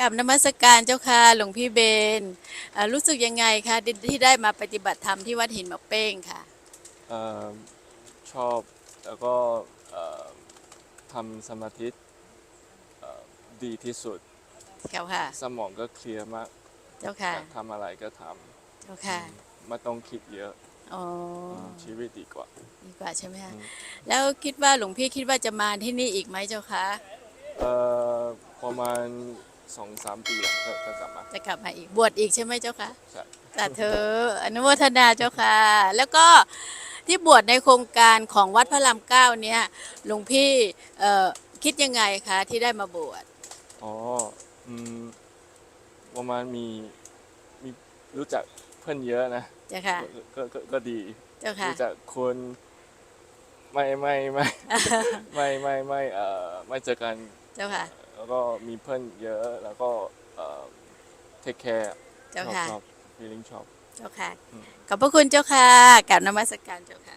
กับนมัสการเจ้าค่ะหลวงพี่เบนอ่ารู้สึกยังไงคะที่ที่ได้มาปฏิบัติธรรมที่วัดหินหมอกเป้งค่ะเอ่อชอบแล้วก็เอ่อทำสมาธิเอ่อดีที่สุดเจ้าค่ะ สมองก็เคลียร์มากเจ้าค่ะอยากทำอะไรก็ทเจ้าค่ะำไม่ต้องคิดเยอะอ๋อชีวิตดีกว่า ดีกว่าใช่ไหมคะอืมแล้วคิดว่าหลวงพี่คิดว่าจะมาที่นี่อีกไหมเจ้าคะเอ่อประมาณ สองสามปีแล้วก็ก็กลับมาจะกลับมาอีกบวชอีกใช่ไหมเจ้าคะใช่สาธุอนุโมทนาเจ้าค่ะ แล้วก็ที่บวชในโครงการของวัดพระรามเก้าเนี่ยหลวงพี่เอ่อคิดยังไงคะที่ได้มาบวชอ๋ออืมประมาณมีมีรู้จักเพื่อนเยอะนะเจ้าค่ะก็ก็ก็ดีเจ้าค่ะ รู้จักคนไม่ไม่ไม่ ไม่ไม่ไม่เอ่อไม่เจอกันเจ้าค่ะ แล้วก็มีเพื่อนเยอะแล้วก็เอ่อ take care เจ้าค่ะชอบชอบ feeling ชอบเจ้าค่ะอืมขอบพระคุณเจ้าค่ะกราบนมัสการเจ้าค่ะ